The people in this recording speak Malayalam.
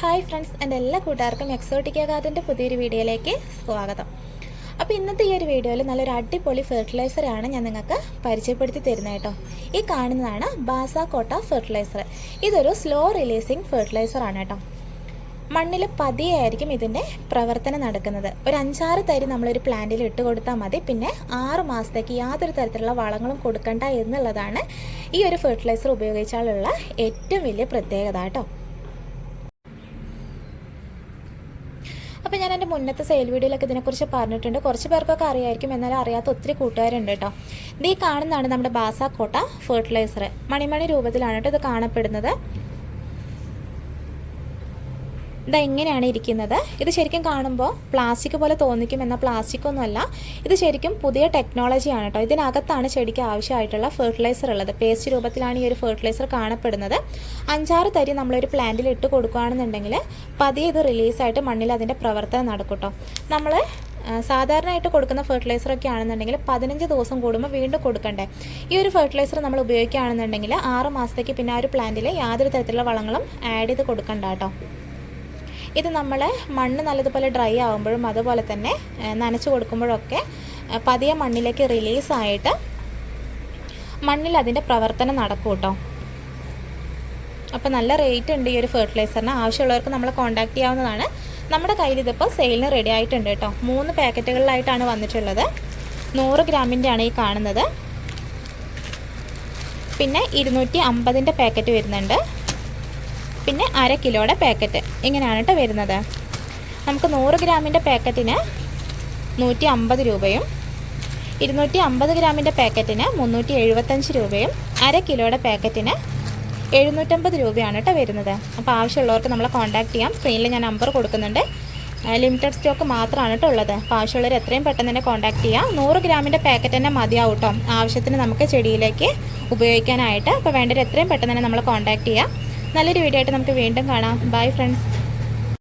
ഹായ് ഫ്രണ്ട്സ് എന്റെ എല്ലാ കൂട്ടുകാർക്കും എക്സോട്ടിക്ക ഗാർഡന്റെ പുതിയൊരു വീഡിയോയിലേക്ക് സ്വാഗതം. അപ്പോൾ ഇന്നത്തെ ഈ ഒരു വീഡിയോയിൽ നല്ലൊരു അടിപൊളി ഫെർട്ടിലൈസറാണ് ഞാൻ നിങ്ങൾക്ക് പരിചയപ്പെടുത്തി തരുന്നത് കേട്ടോ. ഈ കാണുന്നതാണ് ബാസാക്കോട്ട ഫെർട്ടിലൈസർ ഇതൊരു സ്ലോ റിലീസിങ് ഫെർട്ടിലൈസറാണ് കേട്ടോ. മണ്ണിൽ പതിയായിരിക്കും ഇതിന്റെ പ്രവർത്തനം നടക്കുന്നത്. ഒരു അഞ്ചാറ് തരി നമ്മളൊരു പ്ലാന്റിൽ ഇട്ട് കൊടുത്താൽ മതി. പിന്നെ ആറ് മാസത്തേക്ക് യാതൊരു തരത്തിലുള്ള വളങ്ങളും കൊടുക്കണ്ട എന്നുള്ളതാണ് ഈ ഒരു ഫെർട്ടിലൈസർ ഉപയോഗിച്ചാലുള്ള ഏറ്റവും വലിയ പ്രത്യേകത കേട്ടോ. അപ്പോൾ ഞാൻ എന്റെ മുന്നത്തെ സെയിൽ വീഡിയോയിലൊക്കെ ഇതിനെക്കുറിച്ച് പറഞ്ഞിട്ടുണ്ട്. കുറച്ച് പേർക്കൊക്കെ അറിയായിരിക്കും എന്നാൽ അറിയാത്ത ഒത്തിരി കൂട്ടുകാരുണ്ട് കേട്ടോ. ഇത് ഈ കാണുന്നതാണ് നമ്മുടെ ബാസാക്കോട്ട ഫെർട്ടിലൈസർ മണിമണി രൂപത്തിലാണ് കേട്ടോ ഇത് കാണപ്പെടുന്നത്. ഇതാ എങ്ങനെയാണ് ഇരിക്കുന്നത്. ഇത് ശരിക്കും കാണുമ്പോൾ പ്ലാസ്റ്റിക് പോലെ തോന്നിക്കും എന്നാൽ പ്ലാസ്റ്റിക് ഒന്നുമല്ല. ഇത് ശരിക്കും പുതിയ ടെക്നോളജിയാണ് കേട്ടോ ഇതിനകത്താണ് ചെടിക്ക് ആവശ്യമായിട്ടുള്ള ഫെർട്ടിലൈസർ ഉള്ളത്. പേസ്റ്റ് രൂപത്തിലാണ് ഈ ഒരു ഫെർട്ടിലൈസർ കാണപ്പെടുന്നത്. അഞ്ചാറ് തരി നമ്മളൊരു പ്ലാന്റിൽ ഇട്ട് കൊടുക്കുകയാണെന്നുണ്ടെങ്കിൽ പതിയെ ഇത് റിലീസായിട്ട് മണ്ണിൽ അതിന്റെ പ്രവർത്തനം നടക്കും കേട്ടോ നമ്മൾ സാധാരണയായിട്ട് കൊടുക്കുന്ന ഫെർട്ടിലൈസർ ഒക്കെ ആണെന്നുണ്ടെങ്കിൽ പതിനഞ്ച് ദിവസം കൂടുമ്പോൾ വീണ്ടും കൊടുക്കണ്ടേ. ഈ ഒരു ഫെർട്ടിലൈസർ നമ്മൾ ഉപയോഗിക്കുകയാണെന്നുണ്ടെങ്കിൽ ആറ് മാസത്തേക്ക് പിന്നെ ആ ഒരു പ്ലാന്റിൽ യാതൊരു തരത്തിലുള്ള വളങ്ങളും ആഡ് ചെയ്ത് കൊടുക്കണ്ട കേട്ടോ ഇത് നമ്മൾ മണ്ണ് നല്ലതുപോലെ ഡ്രൈ ആകുമ്പോഴും അതുപോലെ തന്നെ നനച്ച് കൊടുക്കുമ്പോഴൊക്കെ പതിയെ മണ്ണിലേക്ക് റിലീസായിട്ട് മണ്ണിൽ അതിന്റെ പ്രവർത്തനം നടക്കും കേട്ടോ അപ്പോൾ നല്ല റേറ്റ് ഉണ്ട് ഈ ഒരു ഫെർട്ടിലൈസറിന് ആവശ്യമുള്ളവർക്ക് നമ്മളെ കോൺടാക്ട് ചെയ്യാവുന്നതാണ്. നമ്മുടെ കയ്യിൽ ഇതിപ്പോൾ സെയിലിന് റെഡി ആയിട്ടുണ്ട് കേട്ടോ മൂന്ന് പാക്കറ്റുകളിലായിട്ടാണ് വന്നിട്ടുള്ളത്. നൂറ് ഗ്രാമിന്റെ ആണ് ഈ കാണുന്നത്. പിന്നെ ഇരുന്നൂറ്റി അമ്പതിന്റെ പാക്കറ്റ് വരുന്നുണ്ട്. പിന്നെ അര കിലോയുടെ പാക്കറ്റ്. ഇങ്ങനെയാണ് കേട്ടോ വരുന്നത്. നമുക്ക് നൂറ് ഗ്രാമിന്റെ പാക്കറ്റിന് നൂറ്റി അമ്പത് രൂപയും ഇരുന്നൂറ്റി അമ്പത് ഗ്രാമിന്റെ പാക്കറ്റിന് മുന്നൂറ്റി എഴുപത്തഞ്ച് രൂപയും അര കിലോയുടെ പാക്കറ്റിന് എഴുന്നൂറ്റമ്പത് രൂപയാണ് കേട്ടോ വരുന്നത്. അപ്പോൾ ആവശ്യമുള്ളവർക്ക് നമ്മളെ കോൺടാക്ട് ചെയ്യാം. സ്ക്രീനിൽ ഞാൻ നമ്പർ കൊടുക്കുന്നുണ്ട്. ലിമിറ്റഡ് സ്റ്റോക്ക് മാത്രമാണ് കേട്ടോ ഉള്ളത്. അപ്പോൾ ആവശ്യമുള്ളവർ എത്രയും പെട്ടെന്ന് തന്നെ കോൺടാക്ട് ചെയ്യാം. നൂറ് ഗ്രാമിന്റെ പാക്കറ്റ് തന്നെ മതിയാവും കേട്ടോ ആവശ്യത്തിന് നമുക്ക് ചെടിയിലേക്ക് ഉപയോഗിക്കാനായിട്ട്. അപ്പോൾ വേണ്ടവർ എത്രയും പെട്ടെന്ന് തന്നെ നമ്മളെ കോൺടാക്ട് ചെയ്യാം. നല്ലൊരു വീഡിയോ ആയിട്ട് നമുക്ക് വീണ്ടും കാണാം. Bye friends